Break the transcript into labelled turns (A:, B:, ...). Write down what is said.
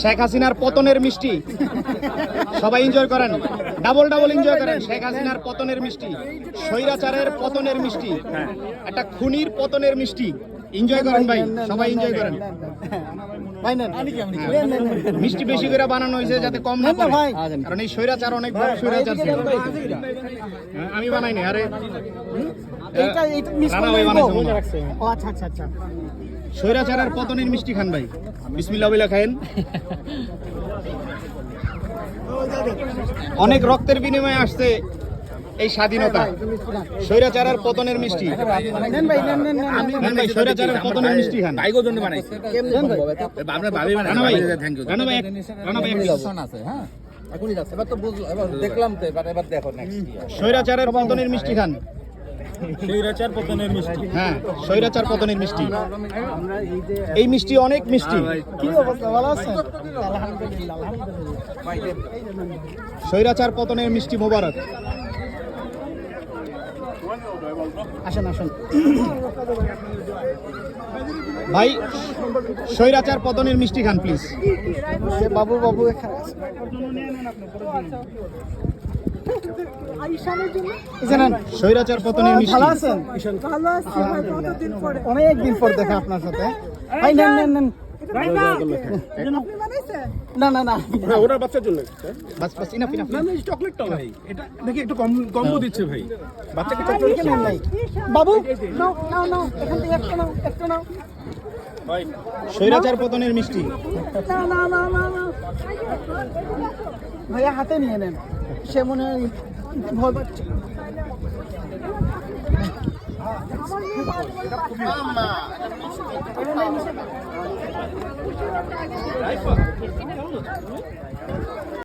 A: শেখ হাসিনার পতনের মিষ্টি। সবাই এনজয় করেন। ডাবল ডাবল এনজয় করেন। শেখ হাসিনার পতনের মিষ্টি। স্বৈরাচারের পতনের মিষ্টি। একটা খুনির পতনের মিষ্টি। এনজয় করেন ভাই। সবাই এনজয় করেন। মিষ্টি বেশি করে বানানো হয়েছে যাতে কম না পড়ে কারণ এই স্বৈরাচার অনেক বড় স্বৈরাচার ছিল। হ্যাঁ, আমি বানাইনি। আরে
B: এইটা এইটা করে
A: বানাইছে।
B: ও আচ্ছা আচ্ছা আচ্ছা।
A: স্বৈরাচারের পতনের মিষ্টি খান ভাই। বিসমিল্লাহ বলে খায়েন অনেক রক্তের বিনিময়ে আসছে এই স্বাধীনতা। স্বৈরাচারের পতনের মিষ্টি।
B: নেন ভাই নেন নেন নেন।
A: নেন ভাই স্বৈরাচারের পতনের মিষ্টি খান।
C: জন্য
B: ভাই।
C: আমরা ভাবি
A: রানা ভাই
C: থ্যাংক ইউ
A: রানা ভাই এক- রানা ভাই এক-
C: আছে হ্যাঁ এখনই যাচ্ছে এবার তো বুঝলো এবার দেখলাম তো এবার এবার দেখো
A: স্বৈরাচারের পতনের মিষ্টি খান।
C: স্বৈরাচার পতনের মিষ্টি।
A: হ্যাঁ স্বৈরাচার পতনের মিষ্টি। এই মিষ্টি অনেক মিষ্টি।
B: কি অবস্থা? ভালো আছেন?
A: স্বৈরাচার পতনের মিষ্টি মোবারক।
B: আসেন আসেন।
A: ভাই স্বৈরাচার পতনের মিষ্টি খান প্লিজ
B: সে বাবু বাবু এখানে।
A: স্বৈরাচার পতনের মিষ্টি
B: ভালো আছেন?
D: ভালো আছি কতদিন পরে?
B: অনেক দিন পর দেখা আপনার সাথে। ভাই নেন নেন নেন।
D: না
B: না না। না
C: বাচ্চার জন্য।
A: বাস বাস ইনাফ ইনাফ।
C: চকলেটটা ভাই। এটা দেখি একটু কম কম্বো দিচ্ছে ভাই। বাচ্চাকে
B: চকলেট নেন নাই বাবু?
D: নাও নাও নাও এখান থেকে একটা নাও একটা নাও।
A: স্বৈরাচার পতনের মিষ্টি।
D: না না না না না।
B: ভাইয়া হাতে নিয়ে নেন। সে মনে হয় ভয় পাচ্ছে